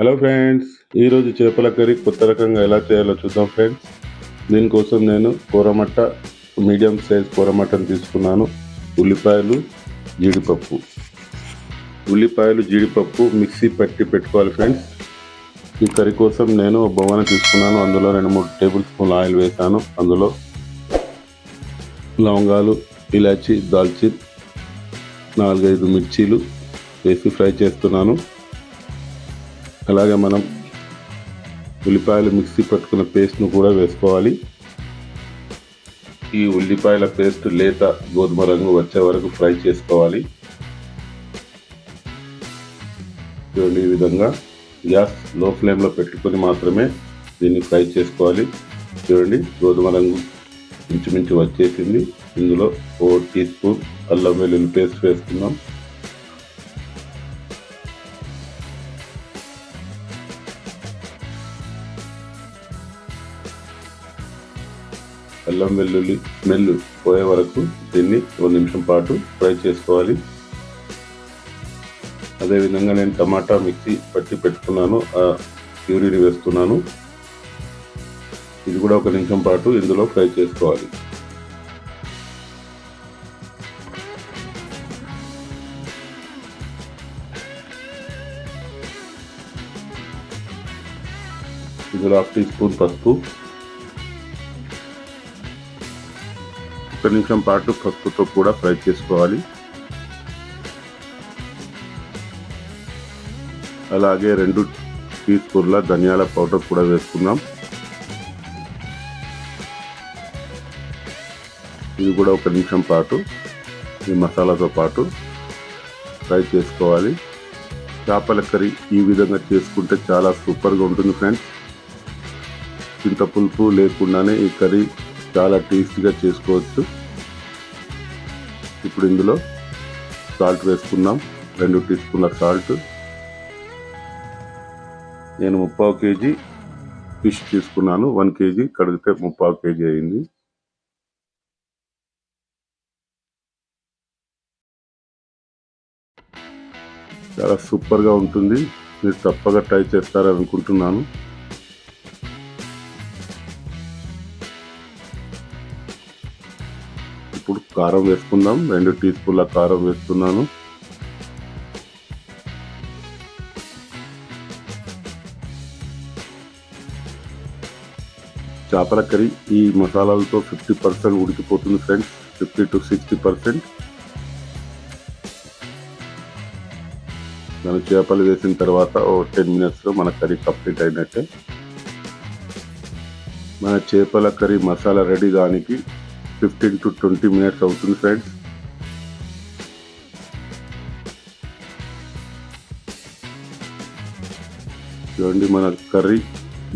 Hello friends ఈరోజు చేపల curry కొత్త రకంగా ఎలా చేయాలో చూద్దాం ఫ్రెండ్స్ దీనికోసం నేను కూరమట్ట మీడియం సైజ్ కూరమట్టను తీసుకున్నాను. ఉల్లిపాయలు జీడిపప్పు. ఉల్లిపాయలు జీడిపప్పు మిక్సీ పట్టి పెట్టుకోవాలి ఫ్రెండ్స్ ఈ కర్రీ కోసం నేను ఒక బొమ్మను తీసుకున్నాను. అందులో రెండు మూడు టేబుల్ స్పూన్ ఆయిల్ వేసాను. అందులో లవంగాలు ఇలాచి దాల్చిన్ నాలుగైదు మిర్చీలు వేసి ఫ్రై చేస్తున్నాను. అలాగే మనం ఉల్లిపాయలు మిక్సీ పట్టుకున్న పేస్ట్ను కూడా వేసుకోవాలి. ఈ ఉల్లిపాయల పేస్ట్ లేత గోధుమ రంగు వచ్చే వరకు ఫ్రై చేసుకోవాలి. చూడండి ఈ విధంగా గ్యాస్లో ఫ్లేమ్లో పెట్టుకొని మాత్రమే దీన్ని ఫ్రై చేసుకోవాలి. చూడండి గోధుమ రంగు ఇంచుమించు వచ్చేసింది. ఇందులో ఓ టీ స్పూన్ అల్లం వెల్లుల్లి పేస్ట్ వేసుకుందాం. అల్లం వెల్లుల్లి స్మెల్ పోయే వరకు దీన్ని ఒక నిమిషం పాటు ఫ్రై చేసుకోవాలి. అదేవిధంగా నేను టమాటా మిక్సీ పట్టి పెట్టుకున్నాను ఆ ప్యూరీని వేస్తున్నాను. ఇది కూడా ఒక నిమిషం పాటు ఇందులో ఫ్రై చేసుకోవాలి. ఇందులో హాఫ్ టీ స్పూన్ పసుపు ఒక నిమిషం పాటు పసుపుతో కూడా ఫ్రై చేసుకోవాలి. అలాగే రెండు టీ స్పూన్ల ధనియాల పౌడర్ కూడా వేసుకుందాం. ఇది కూడా ఒక నిమిషం పాటు ఈ మసాలాతో పాటు ఫ్రై చేసుకోవాలి. చేపల కర్రీ ఈ విధంగా చేసుకుంటే చాలా సూపర్గా ఉంటుంది ఫ్రెండ్స్. చింత పులుపు లేకుండానే ఈ కర్రీ చాలా టేస్టీగా చేసుకోవచ్చు. ఇప్పుడు ఇందులో సాల్ట్ వేసుకుందాం. రెండు టీ స్పూన్ల సాల్ట్. నేను ముప్పావు కేజీ ఫిష్ తీసుకున్నాను. వన్ కేజీ కడిగితే ముప్పావు కేజీ అయింది. చాలా సూపర్గా ఉంటుంది. మీరు తప్పగా ట్రై చేస్తారనుకుంటున్నాను కారం వేసుకుందాం. రెండు టీ స్పూన్ల కారం వేస్తున్నాను. చేపల కర్రీ ఈ మసాలాలతో ఫిఫ్టీ పర్సెంట్ ఉడికిపోతుంది friends. Fifty to sixty percent. మనం చేపలు వేసిన తర్వాత ఓ టెన్ మినిట్స్లో మన కర్రీ కంప్లీట్ అయినట్టే. మన చేపల కర్రీ మసాలా రెడీ కానికి ఫిఫ్టీన్ టు ట్వంటీ మినిట్స్ అవుతుంది ఫ్రెండ్స్ చూడండి మన కర్రీ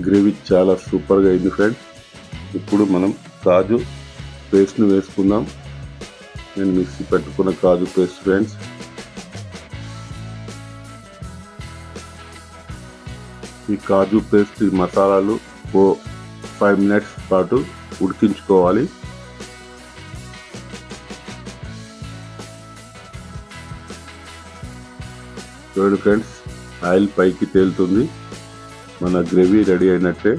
గ్రేవీ చాలా సూపర్గా అయింది ఫ్రెండ్స్ ఇప్పుడు మనం కాజు పేస్ట్ని వేసుకుందాం. నేను మిక్సీ పెట్టుకున్న కాజు పేస్ట్ ఫ్రెండ్స్ ఈ కాజు పేస్ట్ ఈ మసాలాలు ఓ ఫైవ్ మినిట్స్ పాటు ఉడికించుకోవాలి. చూడండి ఫ్రెండ్స్ ఆయిల్ పైకి తేలుతుంది. మన గ్రేవీ రెడీ అయినట్టే.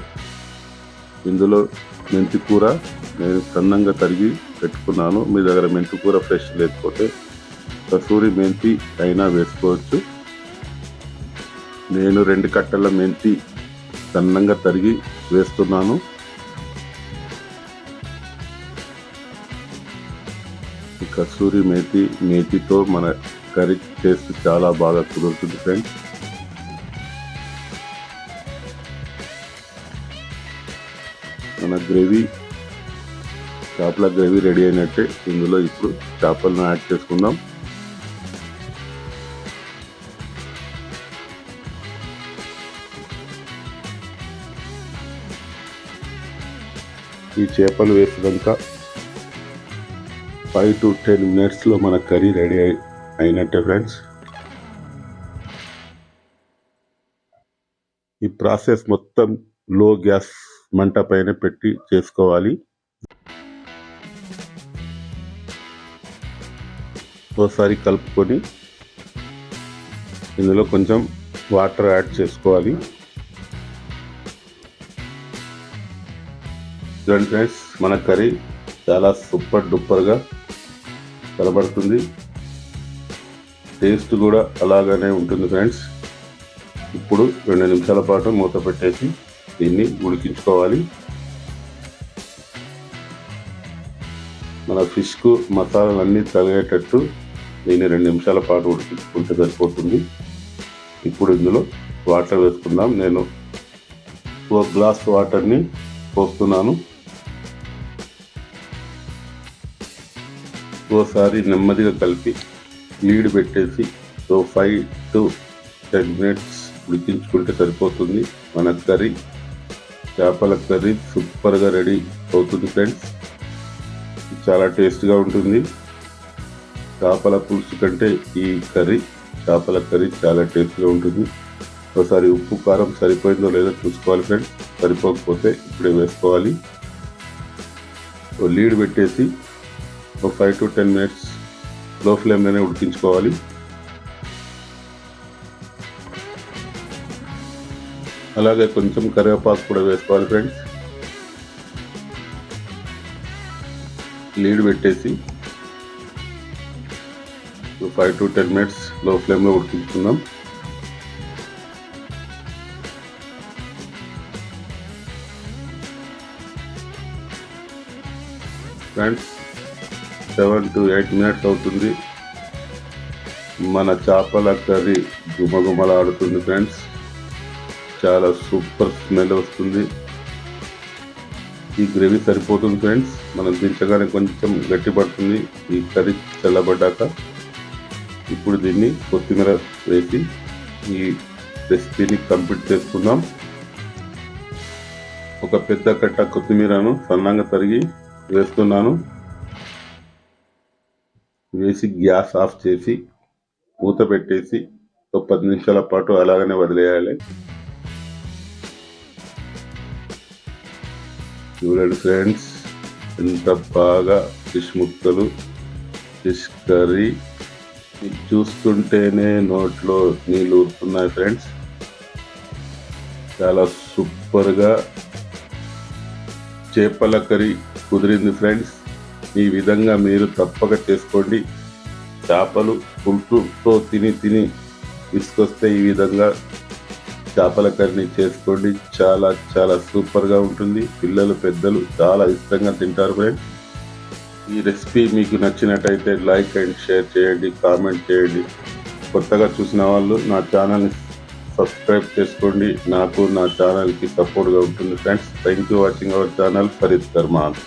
ఇందులో మెంతి కూర నేను సన్నంగా తరిగి పెట్టుకున్నాను. మీ దగ్గర మెంతి కూర ఫ్రెష్ లేకపోతే కసూరి మెంతి అయినా వేసుకోవచ్చు. నేను రెండు కట్టల మెంతి సన్నంగా తరిగి వేస్తున్నాను. కస్తూరి మేతి మేతితో మన కర్రీ టేస్ట్ చాలా బాగా కుదురుతుంది ఫ్రెండ్స్ మన గ్రేవీ చేపల గ్రేవీ రెడీ అయినట్టే ఇందులో ఇప్పుడు చేపలను యాడ్ చేసుకుందాం. ఈ చేపలు వేసినాక ఫైవ్ టు టెన్ మినిట్స్లో మన కర్రీ రెడీ అయి అయినట్టే ఫ్రెండ్స్ ఈ ప్రాసెస్ మొత్తం లో గ్యాస్ మంట పైన పెట్టి చేసుకోవాలి. ఒకసారి కలుపుకొని ఇందులో కొంచెం వాటర్ యాడ్ చేసుకోవాలి. చూడండి ఫ్రెండ్స్ మన కర్రీ చాలా సూపర్ డూపర్గా కనబడుతుంది. టేస్ట్ కూడా అలాగనే ఉంటుంది ఫ్రెండ్స్. ఇప్పుడు రెండు నిమిషాల పాటు మూత పెట్టేసి దీన్ని ఉడికించుకోవాలి. మన ఫిష్కు మసాలాలన్నీ తగిలేటట్టు దీన్ని రెండు నిమిషాల పాటు ఉడికించుకుంటే సరిపోతుంది. ఇప్పుడు ఇందులో వాటర్ వేసుకుందాం. నేను ఒక గ్లాస్ వాటర్ని పోస్తున్నాను. ఓసారి నెమ్మదిగా కలిపి లీడ్ పెట్టేసి so five to ten minutes ఉడికించుకుంటే సరిపోతుంది. మన కర్రీ చేపల కర్రీ సూపర్గా రెడీ అవుతుంది ఫ్రెండ్స్. చాలా టేస్ట్గా ఉంటుంది. చేపల పులుసు కంటే ఈ కర్రీ చేపల కర్రీ చాలా టేస్ట్గా ఉంటుంది. ఒకసారి ఉప్పు కారం సరిపోయిందో లేదో చూసుకోవాలి ఫ్రెండ్స్. సరిపోకపోతే ఇప్పుడే వేసుకోవాలి. లీడ్ పెట్టేసి ఒక ఫైవ్ టు టెన్ మినిట్స్ లో ఫ్లేమ్లోనే ఉడికించుకోవాలి. అలాగే కొంచెం కరివేపాకు కూడా వేసుకోవాలి ఫ్రెండ్స్. లీడ్ పెట్టేసి ఫైవ్ టు టెన్ మినిట్స్లో ఫ్లేమ్లో ఉడికించుకుందాం. Friends seven to eight minutes అవుతుంది. మన చేపల కర్రీ గుమగుమలాడుతుంది ఫ్రెండ్స్. చాలా సూపర్ స్మెల్ వస్తుంది. ఈ గ్రేవీ సరిపోతుంది ఫ్రెండ్స్. మనం దించగానే కొంచెం గట్టి పడుతుంది. ఈ కర్రీ చల్లబడ్డాక ఇప్పుడు దీన్ని కొత్తిమీర వేసి ఈ రెసిపీని కంప్లీట్ చేసుకుందాం. ఒక పెద్ద కట్ట కొత్తిమీరను సన్నంగా తరిగి వేస్తున్నాను. వేసి గ్యాస్ ఆఫ్ చేసి మూత పెట్టేసి ఒక పది నిమిషాల పాటు అలాగనే వదిలేయాలి. చూడండి ఫ్రెండ్స్ ఎంత బాగా ఫిష్ ముక్కలు ఫిష్ కర్రీ. చూస్తుంటేనే నోట్లో నీళ్ళు ఊరుతున్నాయి ఫ్రెండ్స్. చాలా సూపర్గా చేపల కర్రీ కుదిరింది ఫ్రెండ్స్. ఈ విధంగా మీరు తప్పక చేసుకోండి. చేపలు పులుసుతో తిని తిని విసుకొస్తే ఈ విధంగా చేపల కర్రీ చేసుకోండి. చాలా చాలా సూపర్గా ఉంటుంది. పిల్లలు పెద్దలు చాలా ఇష్టంగా తింటారు ఫ్రెండ్స్. ఈ రెసిపీ మీకు నచ్చినట్టయితే లైక్ అండ్ షేర్ చేయండి కామెంట్ చేయండి. కొత్తగా చూసిన వాళ్ళు నా ఛానల్ని సబ్స్క్రైబ్ చేసుకోండి. నాకు నా ఛానల్కి సపోర్ట్గా ఉంటుంది friends. Thank you watching our channel Fareed Karman